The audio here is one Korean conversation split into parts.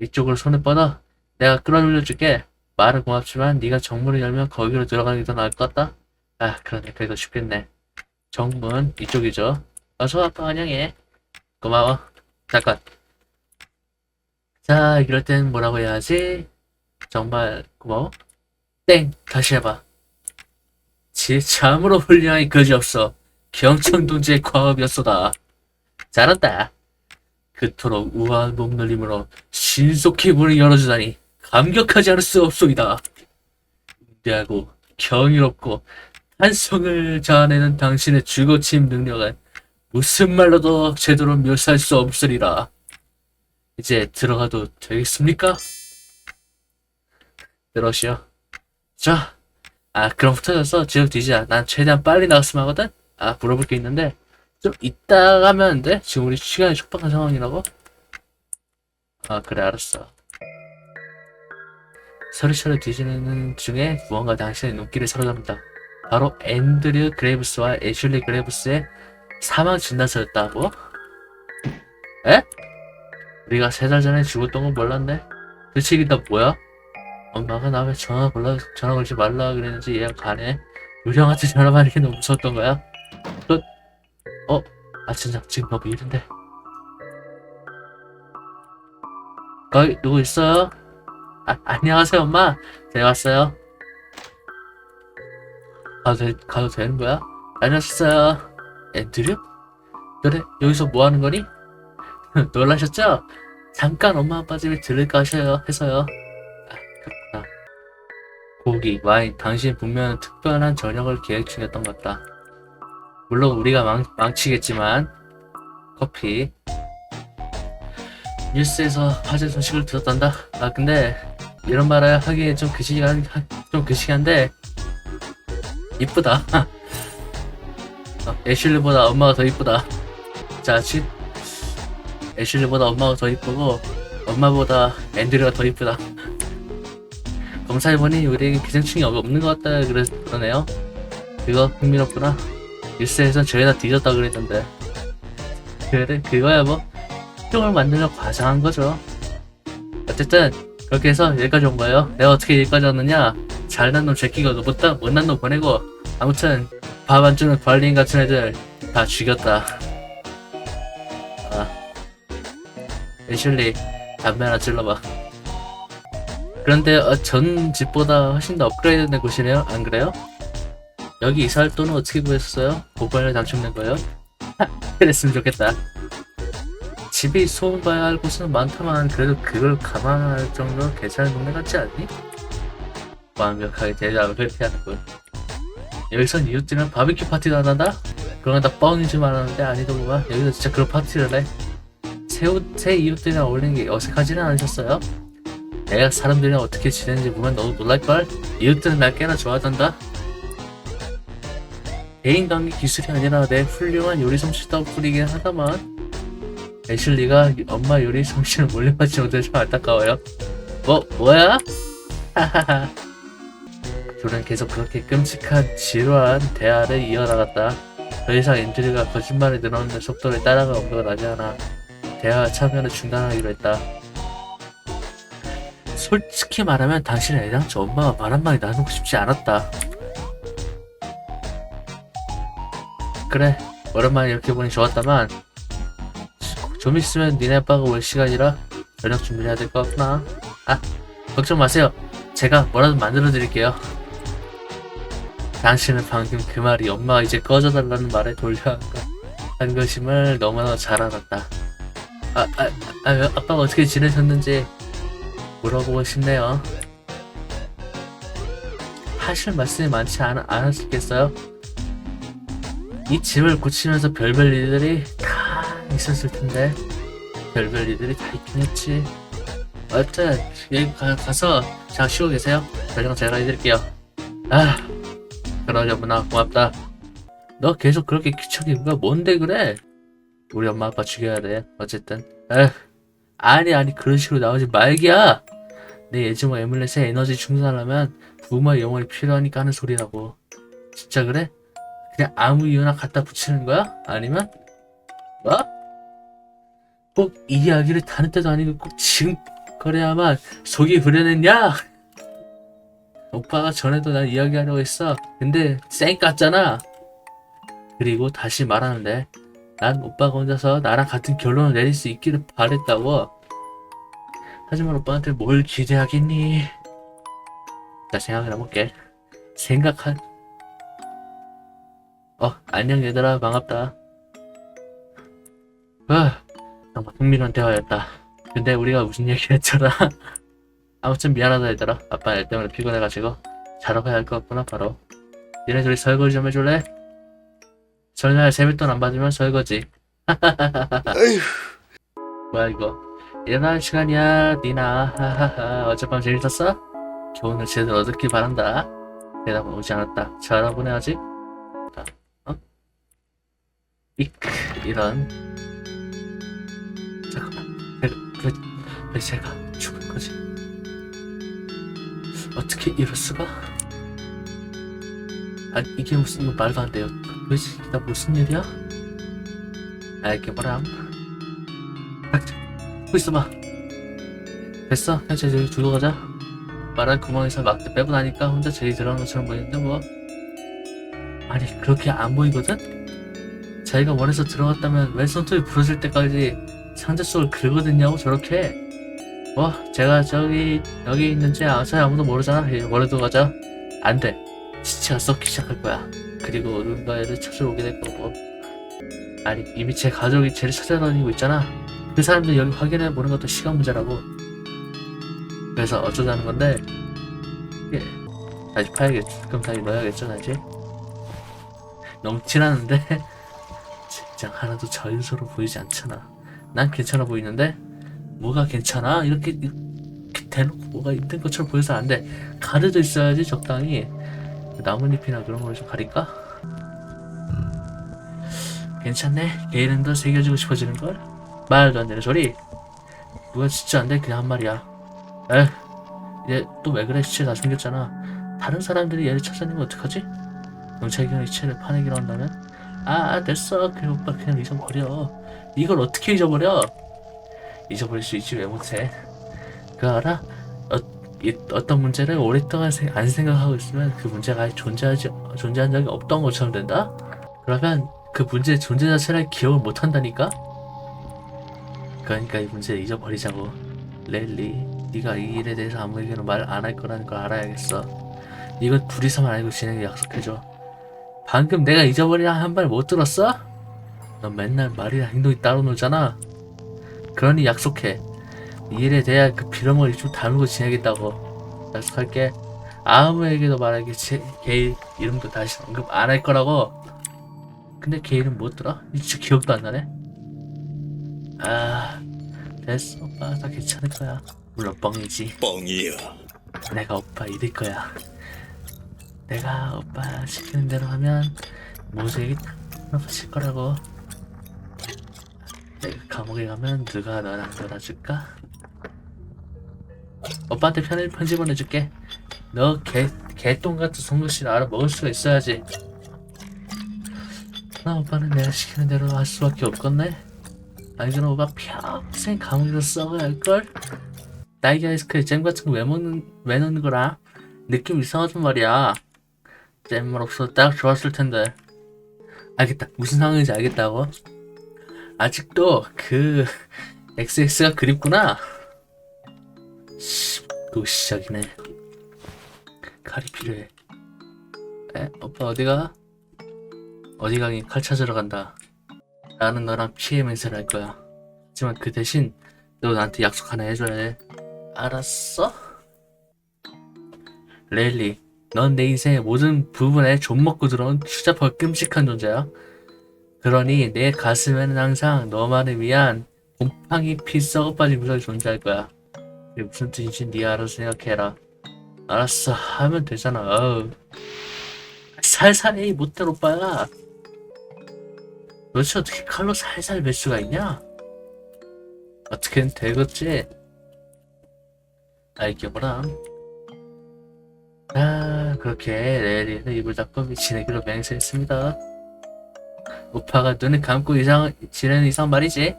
이쪽으로 손을 뻗어. 내가 끌어올려줄게. 말은 고맙지만 네가 정문을 열면 거기로 들어가는 게 더 나을 것 같다. 아, 그러네. 더 쉽겠네. 정문 이쪽이죠. 어서 아빠 환영해. 고마워. 잠깐. 자, 이럴 땐 뭐라고 해야 하지? 정말 고마워. 땡. 다시 해봐. 지 참으로 훌륭하니 그지없어. 경청동지의 과업이었소다. 잘한다. 그토록 우아한 몸놀림으로 신속히 문을 열어주다니 감격하지 않을 수 없소이다. 위대하고 경이롭고 한성을 자아내는 당신의 주거침 능력은 무슨 말로도 제대로 묘사할 수 없으리라. 이제 들어가도 되겠습니까? 들어오시오. 자, 아 그럼 흩어져서 지역 뒤지자. 난 최대한 빨리 나갔으면 하거든? 아 물어볼 게 있는데 좀 이따 가면 안 돼? 지금 우리 시간이 촉박한 상황이라고? 아 그래 알았어. 서리처를 뒤지는 중에 무언가 당신의 눈길을 사로잡는다. 바로 앤드류 그레이브스와 애슐리 그레이브스의 사망 진단서였다고? 에? 우리가 세 달 전에 죽었던 건 몰랐네. 대체 이게 다 뭐야? 엄마가 나 왜 전화 걸라 전화 걸지 말라 그랬는지 이해가 가네. 유령한테 전화 받는 게 너무 무서웠던 거야. 또 어? 아 진짜 지금 너무 이른데. 거기 누구 있어요? 아, 안녕하세요 엄마. 제가 왔어요. 가도, 되, 가도 되는 거야? 안녕하셨어요. 앤드류? 그래 여기서 뭐 하는 거니? 놀라셨죠? 잠깐 엄마 아빠 집에 들를까 하셔요 해서요. 아, 그렇구나. 고기, 와인, 당신 분명 특별한 저녁을 계획 중이었던 것 같다. 물론 우리가 망, 망치겠지만 커피 뉴스에서 화재 소식을 들었단다. 아 근데 이런 말을 하기에 좀 그시한 좀 그시한데 이쁘다. 어, 애슐리보다 엄마가 더 이쁘다. 자, 치 애슐리보다 엄마가 더 이쁘고 엄마보다 앤드류가 더 이쁘다. 검사해보니 우리에게 기생충이 없는 것 같다 그러네요. 그거 흥미롭구나. 뉴스에선 저희다 뒤졌다 그랬던데. 그래, 그거야 뭐. 똥을 만들려 과장한 거죠. 어쨌든, 그렇게 해서 여기까지 온 거예요. 내가 어떻게 여기까지 왔느냐? 잘난 놈 제끼고 못다, 못난 놈 보내고, 아무튼, 밥 안 주는 관리인 같은 애들 다 죽였다. 아. 애슐리, 담배 하나 찔러봐. 그런데, 어, 전 집보다 훨씬 더 업그레이드 된 곳이네요? 안 그래요? 여기 이사할 돈은 어떻게 구했어요? 고발에 당첨된 거예요? 하, 그랬으면 좋겠다. 집이 소문 봐야 할 곳은 많다만 그래도 그걸 감안할 정도로 괜찮은 동네 같지 않니? 완벽하게 대답을 회피하는군. 여기선 이웃들이랑 바비큐 파티도 안 한다? 그런 건다 뻥이지 말하는데 아니더구만 여기서 진짜 그런 파티를 해. 새, 옷- 새 이웃들이랑 어울리는 게 어색하지는 않으셨어요? 내가 사람들이랑 어떻게 지내는지 보면 너무 놀랄걸? 이웃들은 날 꽤나 좋아하던다? 개인 관계 기술이 아니라 내 훌륭한 요리 솜씨 덕분이긴 하다만 애슐리가 엄마 요리 솜씨를 몰려받지 못해서 좀 안타까워요. 뭐 뭐야? 하하하. 둘은 계속 그렇게 끔찍한 지루한 대화를 이어나갔다. 더 이상 앤드류가 거짓말을 늘어놓는 속도를 따라가 엄두가 나지 않아 대화 참여를 중단하기로 했다. 솔직히 말하면 당신은 애당초 엄마와 말 한 마디 나누고 싶지 않았다. 그래. 오랜만에 이렇게 보니 좋았다만 좀 있으면 니네 아빠가 올 시간이라 저녁 준비해야 될 것 같구나. 아 걱정 마세요. 제가 뭐라도 만들어 드릴게요. 당신은 방금 그 말이 엄마가 이제 꺼져달라는 말에 돌려한 것임을 너무나 잘 알았다. 아, 아, 아, 아빠가 어떻게 지내셨는지 물어보고 싶네요. 하실 말씀이 많지 않, 않았겠어요? 이 집을 고치면서 별별 일들이 다 있었을 텐데 별별 일들이 다 있긴 했지. 어쨌든 여기 가, 가서 잘 쉬고 계세요. 저녁 제가 해드릴게요. 아 그러려구나 고맙다. 너 계속 그렇게 귀찮게 그가 뭔데 그래? 우리 엄마 아빠 죽여야 돼. 어쨌든. 에휴 아니 아니 그런 식으로 나오지 말기야! 내 예지모 에뮬렛에 에너지 충전하려면 부모의 영혼이 필요하니까 하는 소리라고. 진짜 그래? 그냥 아무 이유나 갖다 붙이는 거야? 아니면 뭐? 꼭 이 이야기를 다른 때도 아니고 꼭 지금 그래야만 속이 후련했냐? 오빠가 전에도 난 이야기하려고 했어. 근데 쌩 깠잖아. 그리고 다시 말하는데 난 오빠가 혼자서 나랑 같은 결론을 내릴 수 있기를 바랬다고. 하지만 오빠한테 뭘 기대하겠니? 나 생각을 해볼게. 생각한. 어, 안녕 얘들아, 반갑다. 아, 정말 흥미로운 대화였다. 근데 우리가 무슨 얘기를 했더라? 아무튼 미안하다 얘들아. 아빠 일 때문에 피곤해가지고 자러 가야 할 것 같구나 바로. 니네 둘이 설거지 좀 해줄래? 전날 세뱃돈 안 받으면 설거지. 뭐야 이거? 일어날 시간이야 니나. 하하하. 어젯밤 재밌었어? 교훈을 제대로 얻었길 바란다. 대답은 오지 않았다. 잘하보네 아직. 이크 이런. 잠깐만. 내가 왜, 왜 제가 죽은 거지? 어떻게 이럴 수가? 아니 이게 무슨 뭐 말도 안 돼요. 왜지? 나 무슨 일이야? 알게 뭐람. 닥쳐. 고 있어봐. 됐어. 그냥 저기 두고 가자. 말한 구멍에서 막대 빼고 나니까 혼자 제일 들어간 것처럼 보이는데 뭐. 아니 그렇게 안 보이거든? 자기가 원해서 들어갔다면 왜 손톱이 부러질 때까지 상자 속을 긁어댔냐고 저렇게? 뭐 제가 저기 여기 있는지 어차피 아무도 모르잖아. 예, 원해도 가자. 안돼. 시체가 썩기 시작할 거야. 그리고 누군가 얘를 찾으러 오게 될 거고. 아니 이미 제 가족이 쟤를 찾아다니고 있잖아. 그 사람들 여기 확인해 보는 것도 시간 문제라고. 그래서 어쩌자는 건데? 예. 다시 파야겠지 그럼 다시 넣어야겠죠 다시? 너무 티나는데 진짜 하나도 자연스러워 보이지 않잖아. 난 괜찮아 보이는데 뭐가 괜찮아? 이렇게, 이렇게 대놓고 뭐가 있는 것처럼 보여서 안 돼. 가려져 있어야지 적당히. 나뭇잎이나 그런 걸 좀 가릴까? 괜찮네. 걔 이름도 새겨주고 싶어지는 걸? 말도 안 되는 소리. 누가 진짜 안 돼. 그냥 한 말이야. 에 이제 또왜 그래? 시체 다 숨겼잖아. 다른 사람들이 얘를 찾아내면 어떡하지? 경찰이 시체를 파내기로 한다면? 아 됐어. 그 오빠 그냥 잊어버려. 이걸 어떻게 잊어버려? 잊어버릴 수 있지 왜 못해? 그거 알아? 어, 이, 어떤 문제를 오랫동안 생- 안 생각하고 있으면 그 문제가 존재하지, 존재한 적이 없던 것처럼 된다? 그러면 그 문제의 존재 자체를 기억을 못한다니까? 그러니까 이 문제를 잊어버리자고. 렐리 네가 이 일에 대해서 아무에게나 말안 할 거라는 걸 알아야겠어. 이건 둘이서만 알고 지내기 약속해줘 방금 내가 잊어버리라 한 말 못 들었어? 넌 맨날 말이랑 행동이 따로 놀잖아. 그러니 약속해. 이 일에 대한 그 빌어먹을 좀 다루고 지내겠다고. 약속할게. 아무에게도 말하겠지 걔 이름도 다시 언급 안 할 거라고. 근데 걔 이름 뭐더라? 진짜 기억도 안 나네. 아 됐어. 오빠 다 괜찮을 거야. 물론 뻥이지. 뻥이야. 내가 오빠 이럴 거야 내가 오빠 시키는 대로 하면 모세에게 나가실 거라고 내가 감옥에 가면 누가 너랑 놀아줄까? 오빠한테 편의 편지 보내줄게 너 개, 개똥 같은 송글씨를 알아 먹을 수가 있어야지 나 오빠는 내가 시키는 대로 할 수밖에 없겠네 아니잖아 오빠 평생 감옥에서 썩어야 할걸? 딸기 아이스크림 잼 같은 거 왜 먹는 왜 넣는 거라? 느낌 이상하단 말이야. 잼만 없어도 딱 좋았을 텐데. 알겠다. 무슨 상황인지 알겠다고. 아직도 그 XX가 그립구나. 씨, 또 시작이네. 칼이 필요해. 에? 오빠 어디가? 어디 가긴 칼 찾으러 간다. 나는 너랑 피해 맹세를 할 거야. 하지만 그 대신 너 나한테 약속 하나 해줘야 해. 알았어? 렐리, 넌 내 인생의 모든 부분에 좀먹고 들어온 추잡하고 끔찍한 존재야. 그러니 내 가슴에는 항상 너만을 위한 곰팡이 피 썩어 빠진 구석이 존재할 거야. 이게 무슨 뜻인지 네 알아서 생각해라. 알았어, 하면 되잖아. 어우. 살살 해, 못될 오빠야. 도대체 어떻게 칼로 살살 뵐 수가 있냐? 어떻게든 되겠지? 알게보라. 아, 그렇게 레리에서 입을 닫고 지내기로 맹세했습니다. 오빠가 눈을 감고 이상, 지내는 이상 말이지.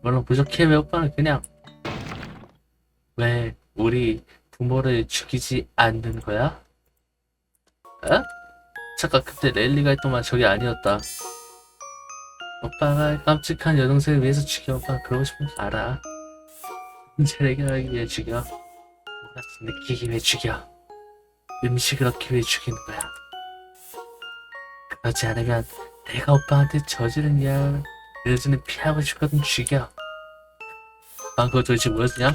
물론 부족해, 왜 오빠는 그냥 왜 우리 부모를 죽이지 않는 거야? 어? 잠깐 그때 랠리가 했더만 저게 아니었다. 오빠가 깜찍한 여동생을 위해서 죽여 오빠가 그러고 싶은 거 알아. 문제를 해결하기 위해 죽여. 뭐라도 느끼기 위해 죽여. 음식을 얻기 위해 죽이는 거야. 그러지 않으면 내가 오빠한테 저지른 이야기를 여전히 피하고 싶거든 죽여. 방금 도대체 뭐였냐?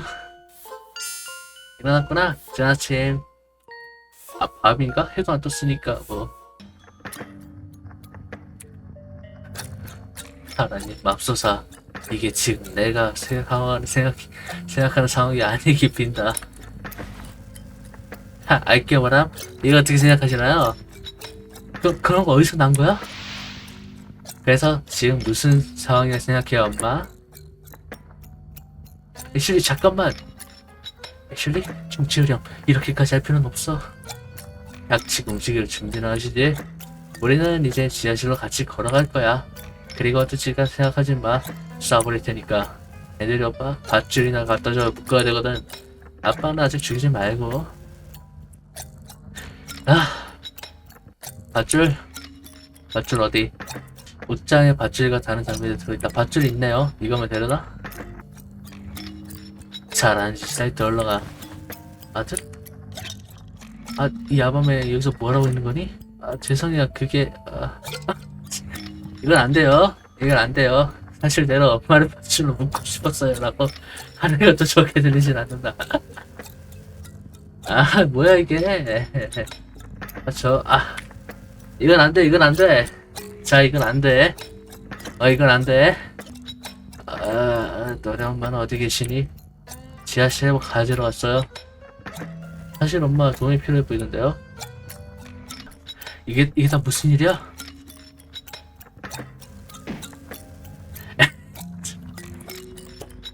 일어났구나. 좋은 아침. 아, 밤인가? 해도 안 떴으니까, 뭐. 하나님, 맙소사. 이게 지금 내가 생각하는, 생각, 생각하는 상황이 아니기 빈다. 하, 알게 뭐람? 이거 어떻게 생각하시나요? 그, 그런 거 어디서 난 거야? 그래서 지금 무슨 상황이라 생각해요, 엄마? 애슐리, 잠깐만. 애슐리? 좀 지으렴. 이렇게까지 할 필요는 없어. 약식 음식을 준비나 하시지. 우리는 이제 지하실로 같이 걸어갈 거야. 그리고 어떨지가 생각하지 마. 쏴버릴 테니까. 애들이 오빠 밧줄이나 갖다 줘 묶어야 되거든. 아빠는 아직 죽이지 말고. 아, 밧줄. 밧줄 어디? 옷장에 밧줄과 다른 장비들 들어있다. 밧줄 있네요. 이거면 되려나? 잘안 사이트 올라가. 아들? 아, 이 야밤에 여기서 뭐라고 있는 거니? 아, 죄송해요. 그게, 아, 이건 안 돼요. 이건 안 돼요. 사실 내가 엄마를 밧줄로 묶고 싶었어요. 라고 하는 것도 좋게 들리진 않는다. 아, 뭐야, 이게. 아, 저, 아, 이건 안 돼, 이건 안 돼. 자, 이건 안 돼. 어, 이건 안 돼. 아, 너네 엄마는 어디 계시니? 지하실에 뭐 가지러 왔어요. 사실 엄마 도움이 필요해 보이는데요. 이게 이게 다 무슨 일이야?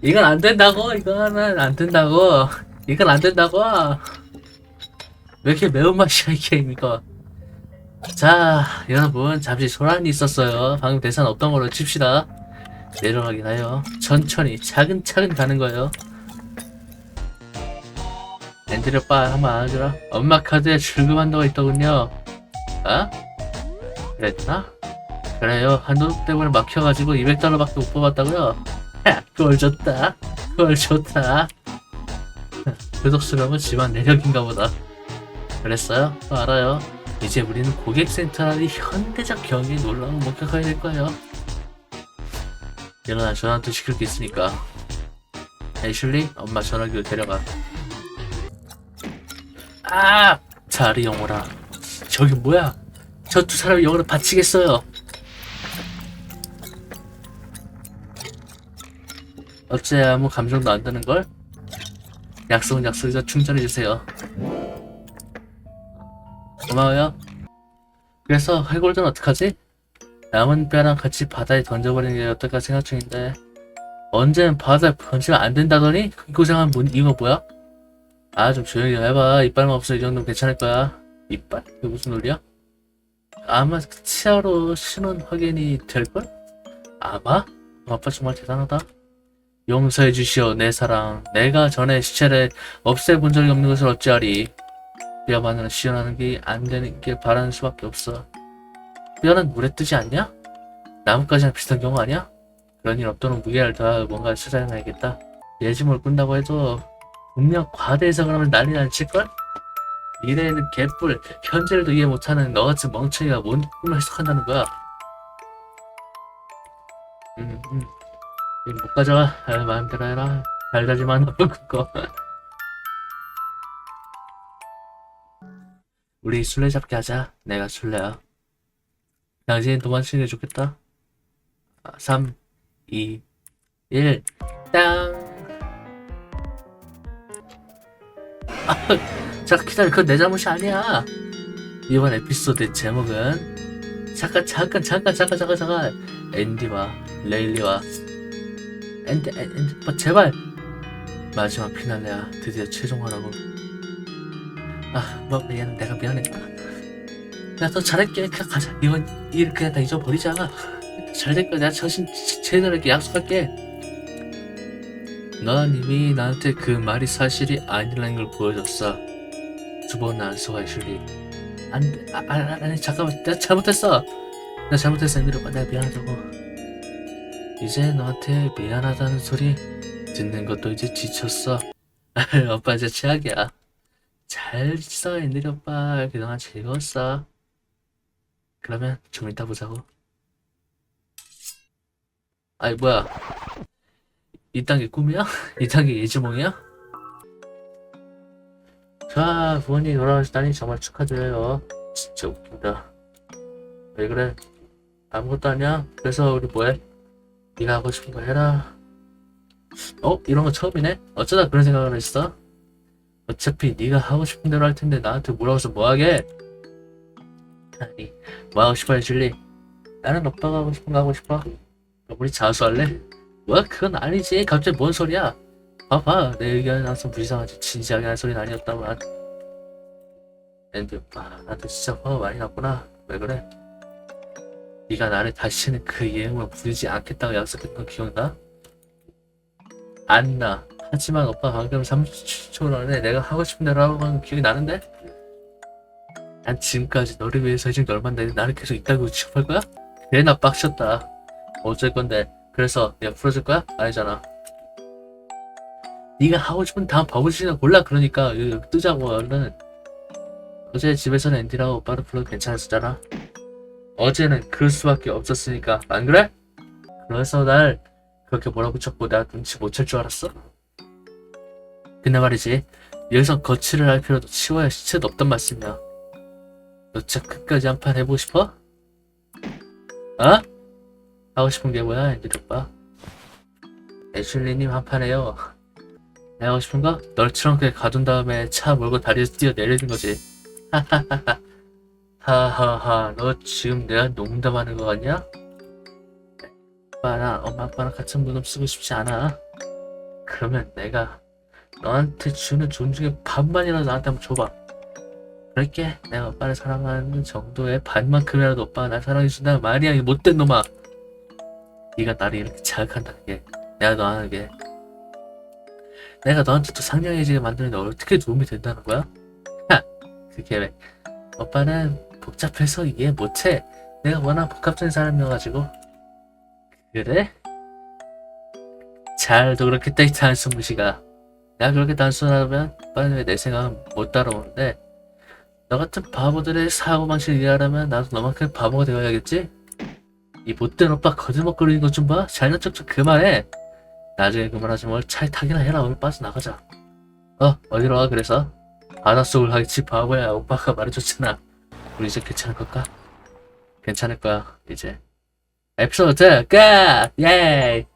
이건 안 된다고. 이거는 안 된다고. 이건 안 된다고. 왜 이렇게 매운맛이야 이 게임 이거. 자 여러분 잠시 소란이 있었어요. 방금 대사는 없던 걸로 칩시다. 내려가긴 하요. 천천히 차근차근 가는 거예요. 앤드류 빠 한번 안아주라. 엄마 카드에 출금 한도가 있더군요. 아? 그랬나? 그래요. 한도 때문에 막혀가지고 200달러밖에 못 뽑았다고요? 하, 그걸 줬다. 그걸 좋다. 교독 수령은 집안 내력인가 보다. 그랬어요? 어, 알아요. 이제 우리는 고객센터라는 현대적 경기에 놀라운 목격하게 될 거예요. 일어나 전화도 시킬 게 있으니까. 애슐리, 엄마 전화기로 데려가. 아! 자리 영어라. 저기 뭐야? 저 두 사람 영어를 바치겠어요. 어째 아무 감정도 안 드는 걸? 약속은 약속이자 충전해 주세요. 고마워요. 그래서 해골드는 어떡하지? 남은 뼈랑 같이 바다에 던져버리는 게 어떨까 생각 중인데 언제는 바다에 던지면 안 된다더니 그 고생한 문 이거 뭐야? 아 좀 조용히 해봐 이빨만 없어 이 정도면 괜찮을 거야 이빨? 이게 무슨 논리야? 아마 치아로 신원 확인이 될걸? 아마? 아빠 정말 대단하다 용서해 주시오 내 사랑 내가 전에 시체를 없애본 적이 없는 것을 어찌하리 뼈만으로 시연하는 게 안 되는 게 바라는 수밖에 없어 뼈는 물에 뜨지 않냐? 나뭇가지랑 비슷한 경우 아니야? 그런 일 없도록 무게를 더하고 뭔가를 찾아내야겠다 예짐을 꾼다고 해도 분명 과대 해석을 하면 난리 날칠걸? 미래에는 개뿔, 현재를 도 이해 못하는 너같은 멍청이가 뭔 꿈을 해석한다는 거야. 음, 음. 이거 못 가져가. 아, 마음대로 해라. 잘 자지만 너 그거. 우리 술래잡기 하자. 내가 술래야. 당신 도망치는 게 좋겠다. 아, 3, 2, 1, 땅! 자 기다려 그건 내 잘못이 아니야 이번 에피소드의 제목은 잠깐 잠깐 잠깐 잠깐 잠깐 잠깐 앤디와 레일리와 앤디 앤디 앤디 뭐 제발 마지막 피날레야 드디어 최종화라고 아뭐 미안 내가 미안해 야너 잘할게 그냥 가자 이번 일 그냥 다 잊어버리자 잘 될 거야 내가 정신 제- 제대로 약속할게 넌 이미 나한테 그 말이 사실이 아니라는 걸 보여줬어. 두번 안수가 실리. 안, 돼. 아, 아, 아, 아니, 잠깐만. 내가 잘못했어. 내가 잘못했어. 애들아, 내가 미안하다고. 이제 너한테 미안하다는 소리 듣는 것도 이제 지쳤어. 오빠 이제 최악이야. 잘 있어, 앤드리 오빠. 그동안 즐거웠어. 그러면 좀 이따 보자고. 아이, 뭐야. 이딴 게 꿈이야? 이딴 게 예지몽이야? 자, 부모님 돌아가시다니 정말 축하드려요. 진짜 웃긴다. 왜 그래? 아무것도 아니야? 그래서 우리 뭐해? 네가 하고 싶은 거 해라. 어? 이런 거 처음이네? 어쩌다 그런 생각을 했어? 어차피 네가 하고 싶은 대로 할 텐데 나한테 물어봐서 뭐하게? 아니, 뭐 하고 싶어 해줄리? 나는 오빠가 하고 싶은 거 하고 싶어. 우리 자수할래? 뭐? 그건 아니지. 갑자기 뭔 소리야? 봐봐, 내 의견에 나서 무시상하지. 진지하게 한 소리는 아니었다만. 앤디 오빠, 나도 진짜 화가 많이 났구나. 왜 그래? 네가 나를 다시는 그 이름을 부르지 않겠다고 약속했던 거 기억나? 안 나. 하지만 오빠 방금 30초 전에 내가 하고 싶은 대로 하고 간 기억이 나는데? 난 지금까지 너를 위해서 해준 게 얼마인데 나를 계속 있다고 취급할 거야? 그래 나 빡쳤다. 어쩔 건데 그래서 내가 풀어줄 거야? 아니잖아. 네가 하고 싶은 다음 버블씨나 골라 그러니까 여기 뜨자고 얼른. 어제 집에서는 앤디랑 오빠를 불러도 괜찮았었잖아. 어제는 그럴 수밖에 없었으니까 안 그래? 그래서 날 그렇게 몰아붙였고 내가 눈치 못 챌 줄 알았어? 근데 말이지 여기서 거칠을 할 필요도 치워야 시체도 없단 말씀이야 너 진짜 끝까지 한 판 해보고 싶어? 어? 하고 싶은 게 뭐야 앤디 오빠 애슐리님 한 판 해요 내가 하고 싶은 거? 널 트렁크에 가둔 다음에 차 몰고 다리에서 뛰어내리는 거지 하하하하 하하하 너 지금 내가 농담하는 거 같냐? 오빠랑 엄마 아빠랑 같은 무덤 쓰고 싶지 않아 그러면 내가 너한테 주는 존중의 반만이라도 나한테 한번 줘봐. 그럴게. 내가 오빠를 사랑하는 정도의 반만큼이라도 오빠가 날 사랑해준다는 말이야 이 못된 놈아. 네가 나를 이렇게 자극한다는 게 내가 너한테 내가 너한테 또 상냥해지게 만드는데 어떻게 도움이 된다는 거야? 하! 그게 왜 오빠는 복잡해서 이해 못해. 내가 워낙 복합적인 사람이어가지고. 그래? 잘도 그렇게 데이트 한 스무시가 내가 그렇게 단순하면 왜내 생각은 못 따라오는데 너 같은 바보들의 사고방식을 이해하려면 나도 너만큼 바보가 되어야겠지? 이 못된 오빠 거들먹거리는 것 좀 봐? 잘난 척 좀 그만해 나중에 그만하지 뭘 차에 타기나 해라 오늘 빠져나가자 어 어디로 와 그래서? 바닷속을 가겠지 바보야 오빠가 말해줬잖아 우리 이제 괜찮을 걸까? 괜찮을 거야 이제 에피소드 끝! 예이